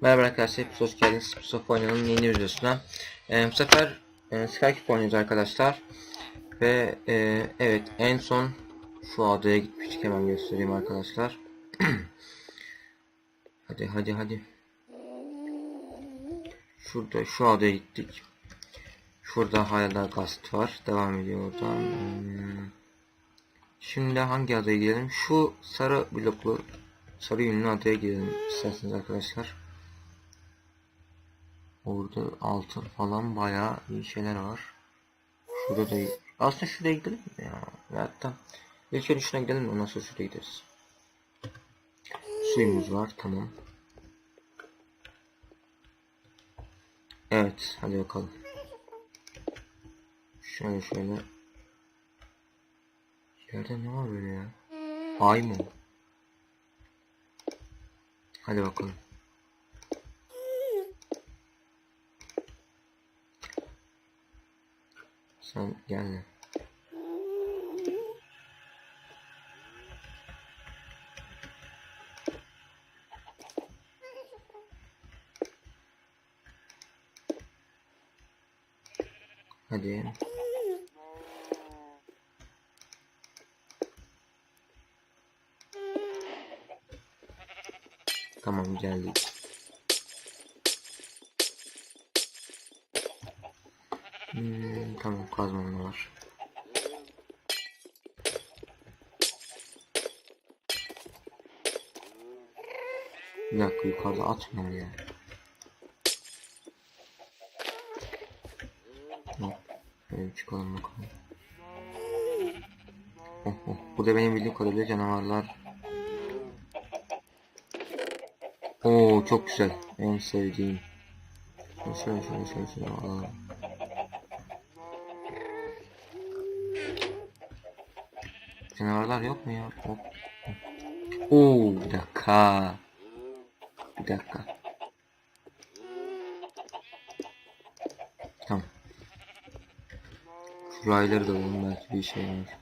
Merhaba arkadaşlar, hepiniz hoş geldiniz. Oynan'ın yeni videosuna. Ee, bu sefer e, Skype oynuyoruz arkadaşlar. Ve e, evet, en son şu adaya gitmiştik. Hemen göstereyim arkadaşlar. hadi hadi hadi. Şurada şu adaya gittik. Şurada hala gast var. Devam ediyor oradan. Hmm. Şimdi hangi adaya gidelim? Şu sarı bloklu, sarı yünlü adaya gidelim isterseniz arkadaşlar. Orada altın falan bayağı iyi şeyler var. Şurada da aslında şuraya gidelim mi ya? Hatta ilk şuna gidelim ondan sonra şuraya gideriz. Suyumuz var tamam. Evet hadi bakalım. Şöyle şöyle. Yerde ne var böyle ya? Ay mı? Hadi bakalım. Sen gel. Hadi. Tamam geldik. Hmm, tamam kazmam da var. Bir dakika yukarıda atmıyor ya. Yok. Şöyle çıkalım bakalım. Oh oh. Burada benim bildiğim kadarıyla canavarlar. Oo çok güzel. En sevdiğim. Şöyle şöyle şöyle şöyle alalım. Canavarlar yok mu ya? Hop. Oo bir dakika. Bir dakika. Tamam. Şu rayları da alalım belki bir şey var.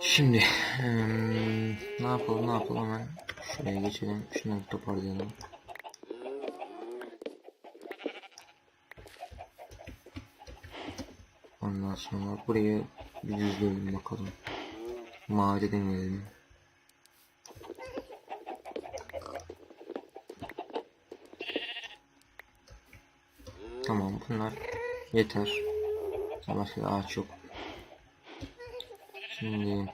Şimdi hmm, ne yapalım ne yapalım hemen şuraya geçelim şunları toparlayalım. Ondan sonra buraya bir yüzleyelim bakalım. Mağara deneyelim. Tamam bunlar yeter. Başka ağaç yok. Şimdi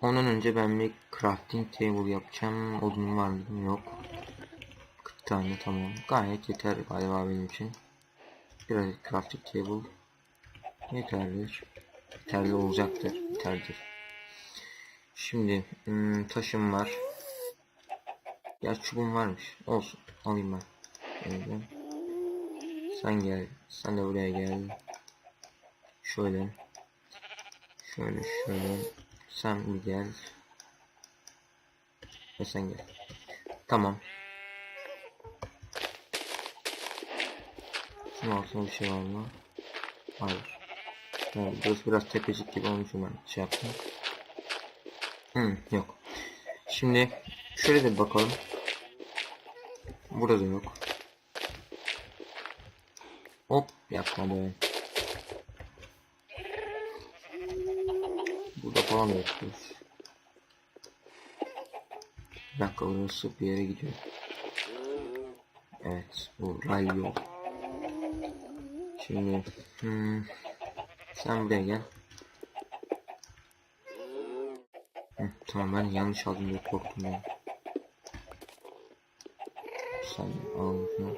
ondan önce ben bir crafting table yapacağım. Odun var mı? Yok. 40 tane tamam. Gayet yeter galiba benim için. Biraz crafting table yeterlidir. Yeterli olacaktır. Yeterlidir. Şimdi hmm, taşım var. Ya çubuğum varmış. Olsun. Alayım ben. Şöyle. Sen gel. Sen de buraya gel. Şöyle. Şöyle şöyle. Sen bir gel. Ve sen gel. Tamam. Şunun altında bir şey var mı? Hayır. Evet, burası biraz tepecik gibi olmuş ben şey yaptım. Hmm, yok. Şimdi şöyle de bakalım. Burada yok. Hop yapma be. Burada falan da yapıyoruz. Bir dakika burası bir yere gidiyor. Evet bu ray yol. Şimdi hmm, sen buraya gel. Hı, tamam ben yanlış aldım diye korktum ya. Sen al şunu.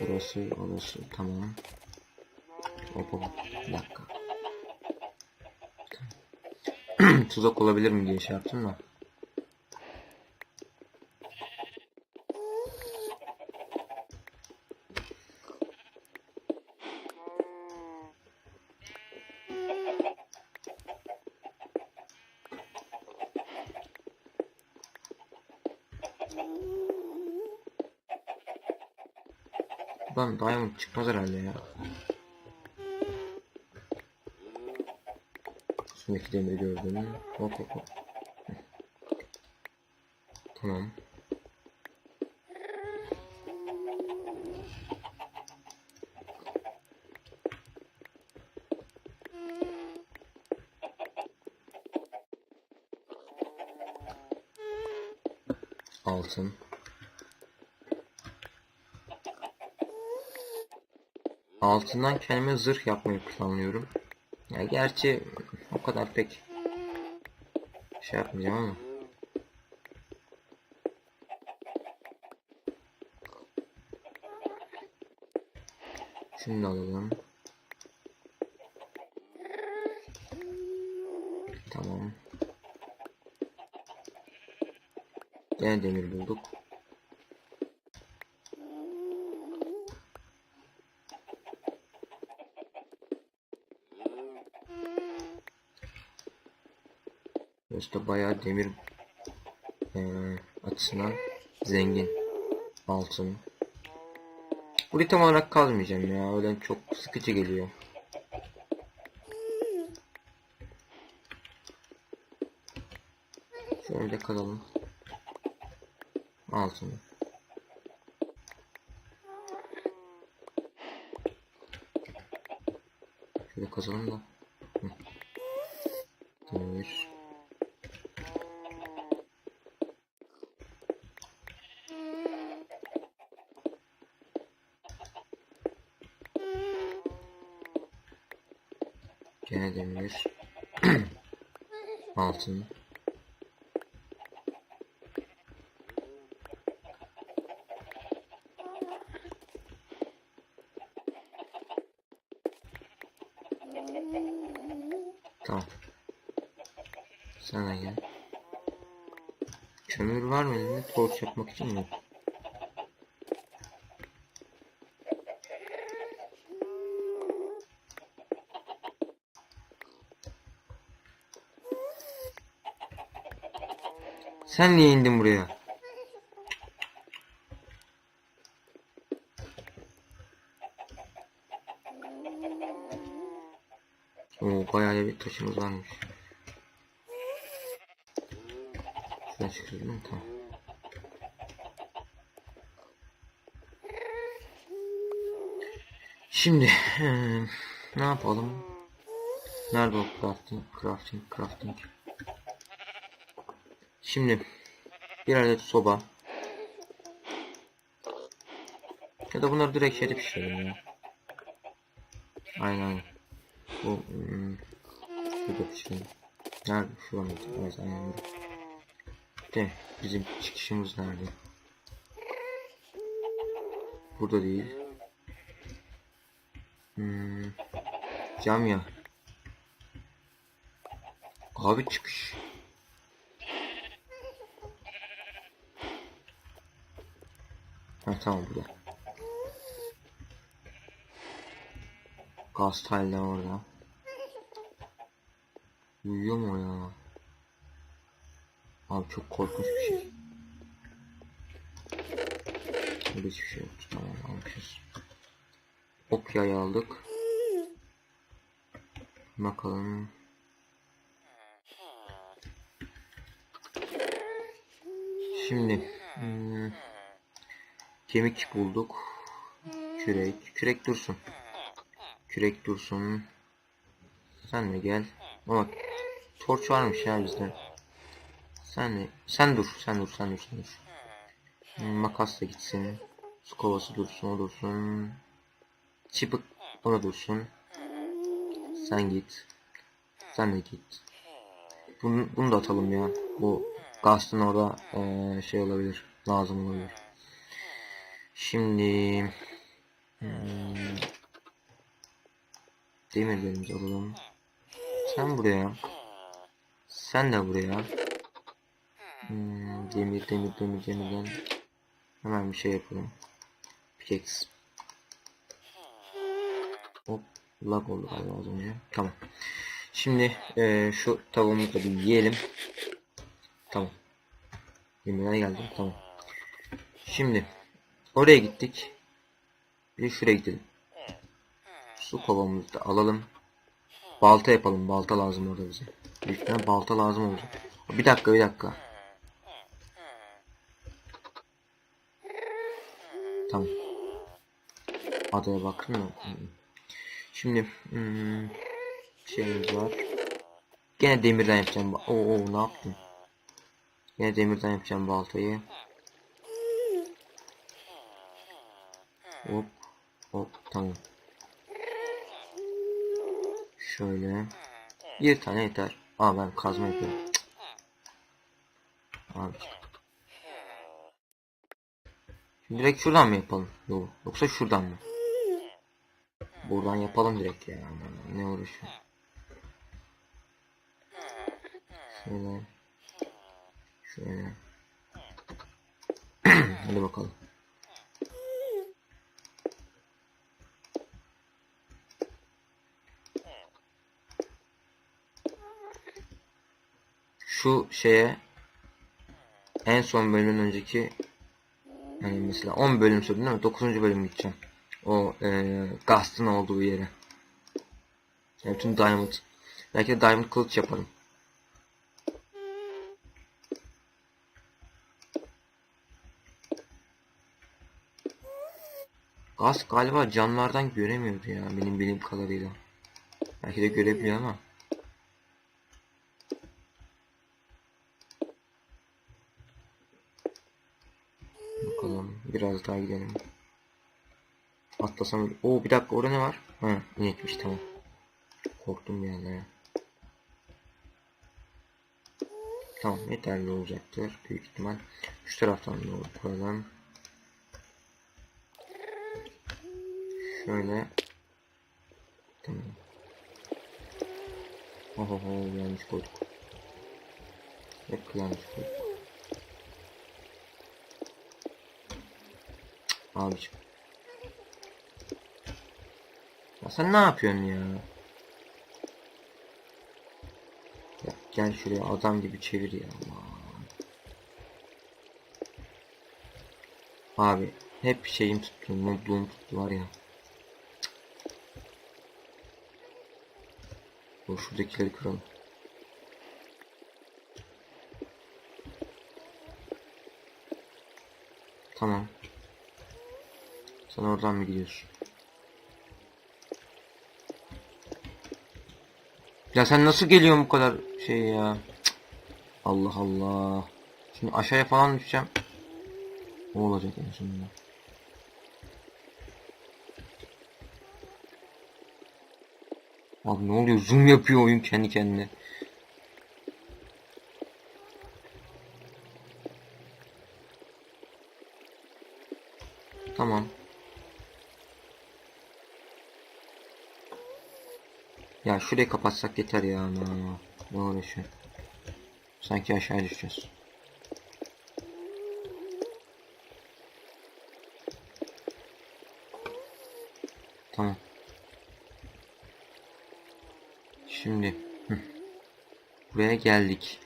Burası orası tamam. Hop hop bir dakika. Tuzak olabilir mi diye şey yaptım da. Buradan diamond çıkmaz herhalde ya. Üstündeki demiri gördüm. Hop hop hop. Tamam. Altın. Altından kendime zırh yapmayı planlıyorum. Ya gerçi o kadar pek şey yapmayacağım ama. Şunu da alalım. Tamam. Gene demir bulduk. Burası bayağı demir eee açısından zengin. Altın. Burayı tam olarak kazmayacağım ya. Öyle çok sıkıcı geliyor. Şöyle kazalım. Altını. Şöyle kazalım da. Hı. Demir. Gene demir. Altın. Tamam. Sana gel. Kömür Torç yapmak için mi? Sen niye indin buraya? Oo bayağı bir taşımız varmış. Şuradan çıkıyoruz? Tamam. Şimdi eee, ne yapalım? Nerede o crafting? Crafting, crafting. Şimdi bir adet soba. Ya da bunları direkt şeyde pişirelim ya. Aynen. Bu hmm, şurada pişirelim. Nerede? Mıydı? Evet aynen. De bizim çıkışımız nerede? Burada değil. Hmm, cam ya. Abi çıkış. Ha tamam burada. Gaz tayla orada. Uyuyor mu ya? Abi çok korkunç bir şey. Burada hiçbir şey yoktu. Tamam almışız. Ok yayı aldık. Bakalım. Şimdi hmm, kemik bulduk. Kürek. Kürek dursun. Kürek dursun. Sen de gel. Ama torç varmış ya bizde. Sen de sen dur, sen dur, sen dur, sen dur. Hmm, Makas da gitsin. Su kovası dursun, o dursun. Çıpık o da dursun. Sen git. Sen de git. Bunu, bunu da atalım ya. Bu Gast'ın orada eee, şey olabilir. Lazım olabilir. Şimdi hmm, demirlerimizi alalım. Sen buraya. Sen de buraya. Hmm, demir demir demir demirden hemen bir şey yapalım. Pickaxe. Hop lag oldu galiba az önce. Tamam. Şimdi eee, şu tavuğumuzu da bir yiyelim. Tamam. Yemeğe geldim. Tamam. Şimdi oraya gittik. Bir şuraya gidelim. Su kovamızı da alalım. Balta yapalım. Balta lazım orada bize. Büyük ihtimalle balta lazım olacak. Bir dakika bir dakika. Tamam. Adaya baktın mı? Şimdi hmm, şeyimiz var. Gene demirden yapacağım. Oo, ne yaptın? Gene demirden yapacağım baltayı. Hop hop tamam. Şöyle. Bir tane yeter. Aa ben kazma yapıyorum. Abi. Direkt şuradan mı yapalım? Yok. Yoksa şuradan mı? Buradan yapalım direkt ya. Ne uğraşıyor? Şöyle. Şöyle. Hadi bakalım. Şu şeye en son bölümün önceki yani mesela 10 bölüm sürdü değil mi? 9. bölüm gideceğim. O eee Gast'ın olduğu yere. Yani bütün Diamond. Belki de Diamond kılıç yaparım. Gast galiba canlardan göremiyordu ya benim bildiğim kadarıyla. Belki de görebiliyor ama. Bakalım biraz daha gidelim. Atlasam Oo bir dakika orada ne var? Ha inekmiş tamam. Korktum bir anda ya. Tamam yeterli olacaktır büyük ihtimal. Şu taraftan doğru koyalım. Şöyle. Tamam. Oho yanlış koyduk. Hep yanlış koyduk. Abiciğim. Ya sen ne yapıyorsun ya? Ya gel şuraya adam gibi çevir ya. Aman. Abi hep şeyim tuttu, mutluluğum tuttu var ya. Bu şuradakileri kıralım. Tamam. Sen oradan mı gidiyorsun? Ya sen nasıl geliyorsun bu kadar şey ya? Cık. Allah Allah. Şimdi aşağıya falan düşeceğim. O olacak en sonunda. Abi ne oluyor? Zoom yapıyor oyun kendi kendine. Tamam. Ya şurayı kapatsak yeter ya ama. Ne uğraşıyor? Sanki aşağı düşeceğiz. Tamam. Şimdi buraya geldik.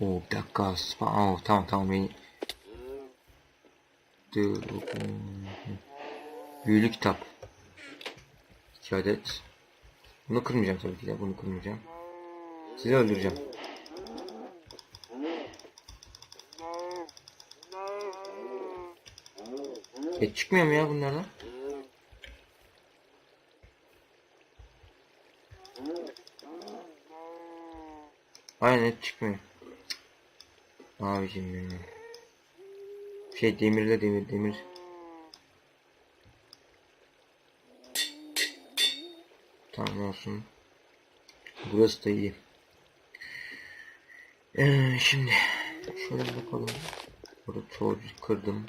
Oo bir dakika. Spa oh, tamam tamam beni. Büyülü kitap. İki adet. Bunu kırmayacağım tabii ki de. Bunu kırmayacağım. Sizi öldüreceğim. Et çıkmıyor mu ya bunlardan? Aynen et çıkmıyor. Abicim ya. Şey demirle demir demir. Tamam olsun. Burası da iyi. Ee, şimdi şöyle bakalım. Burada çoğu kırdım.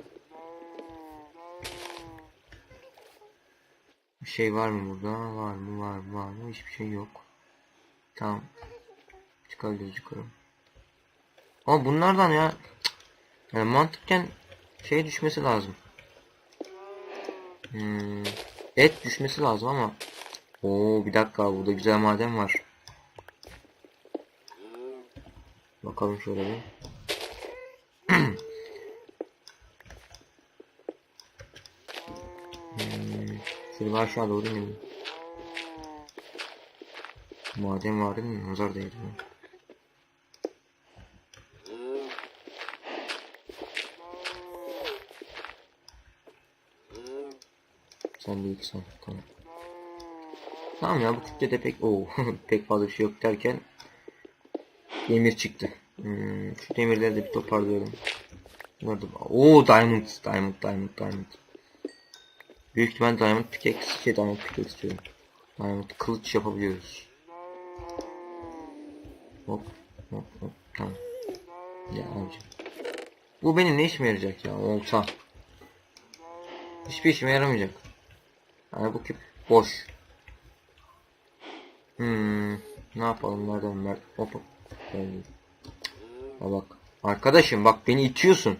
Bir şey var mı burada? Var mı? Var mı? Var mı? Hiçbir şey yok. Tamam. Çıkabiliriz yukarı. Ama bunlardan ya yani mantıkken şey düşmesi lazım. Hmm, et düşmesi lazım ama Oo bir dakika burada güzel maden var. Bakalım şöyle bir. hmm. Şöyle bir aşağı doğru inelim. Maden vardı mı? Nazar değdi mi? Sen de sen. Tamam. Tamam ya bu kütlede pek o pek fazla bir şey yok derken demir çıktı. Hmm, şu demirleri de bir toparlıyorum. Bunlar da o diamond diamond diamond diamond. Büyük ihtimal diamond pickaxe şey diamond pickaxe istiyorum. Diamond kılıç yapabiliyoruz. Hop hop hop tamam. Ya abicim. Bu benim ne işime yarayacak ya olsa. Hiçbir işime yaramayacak. Yani bu küp boş. Hmm, ne yapalım nereden ver? Hop. Ha bak. Arkadaşım bak beni itiyorsun.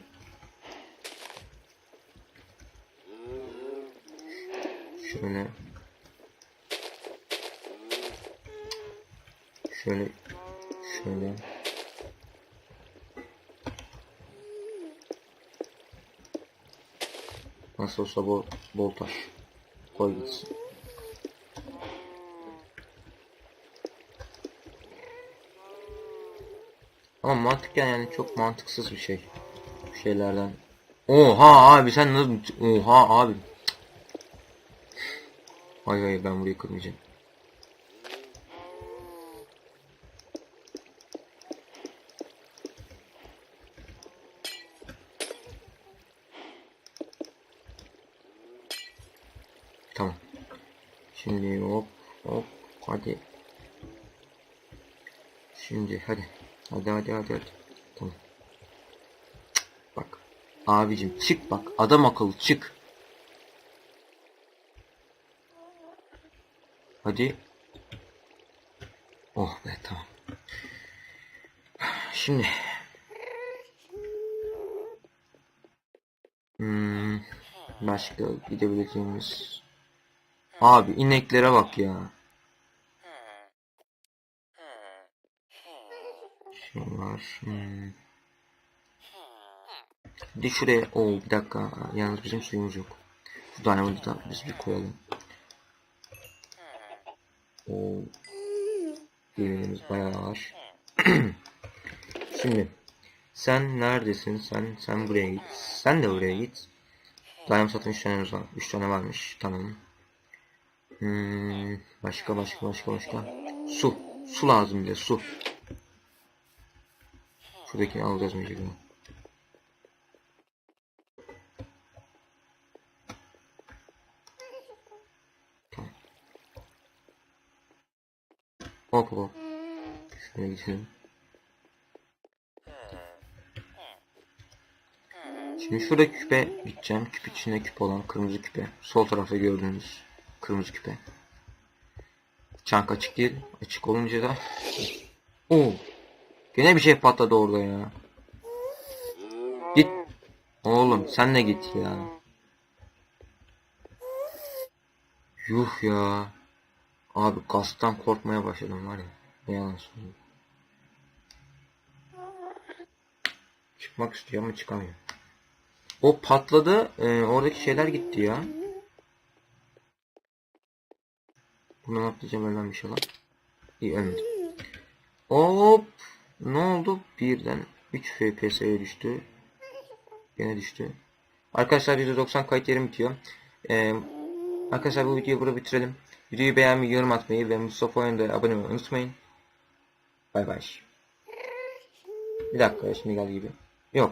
Şöyle. Şöyle. Şöyle. Nasıl olsa bol, bol taş. Koy gitsin. Ama mantıken yani çok mantıksız bir şey. Bu şeylerden. Oha abi sen nasıl... Oha abi. Hayır hayır ben burayı kırmayacağım. Tamam. Şimdi hop hop hadi. Şimdi hadi. Hadi hadi hadi hadi. Tamam. Bak. Abicim çık bak. Adam akıllı çık. Hadi. Oh be tamam. Şimdi. Hmm, başka gidebileceğimiz. Abi ineklere bak ya. Şey var. Hmm. Bir şuraya. Oo bir dakika. Yalnız bizim suyumuz yok. Şu diamond'ı da biz bir koyalım. Oo. Yeminimiz bayağı var. Şimdi. Sen neredesin? Sen sen buraya git. Sen de buraya git. Diamond satın 3 tane var. 3 tane varmış. Tamam. Hmm, başka başka başka başka. Su. Su lazım bize su. Şuradakini alacağız mecburen. Tamam. Hop hop. Şuraya gidelim. Şimdi şurada küpe gideceğim. Küp içinde küp olan kırmızı küpe. Sol tarafta gördüğünüz kırmızı küpe. Çank açık değil. Açık olunca da Oo. Gene bir şey patladı orada ya. Git. Oğlum sen de git ya. Yuh ya. Abi gazdan korkmaya başladım var ya. Ne yalan söyleyeyim. Çıkmak istiyor ama çıkamıyor. O patladı. e, oradaki şeyler gitti ya. Bundan atlayacağım önden bir şey lan. İyi ölmedim. Hop. Ne oldu? Birden 3 FPS'ye düştü. Gene düştü. Arkadaşlar %90 kayıt yerim bitiyor. Ee, arkadaşlar bu videoyu burada bitirelim. Videoyu beğenmeyi, yorum atmayı ve Mustafa Oyun'da abone olmayı unutmayın. Bay bay. Bir dakika şimdi geldi gibi. Yok.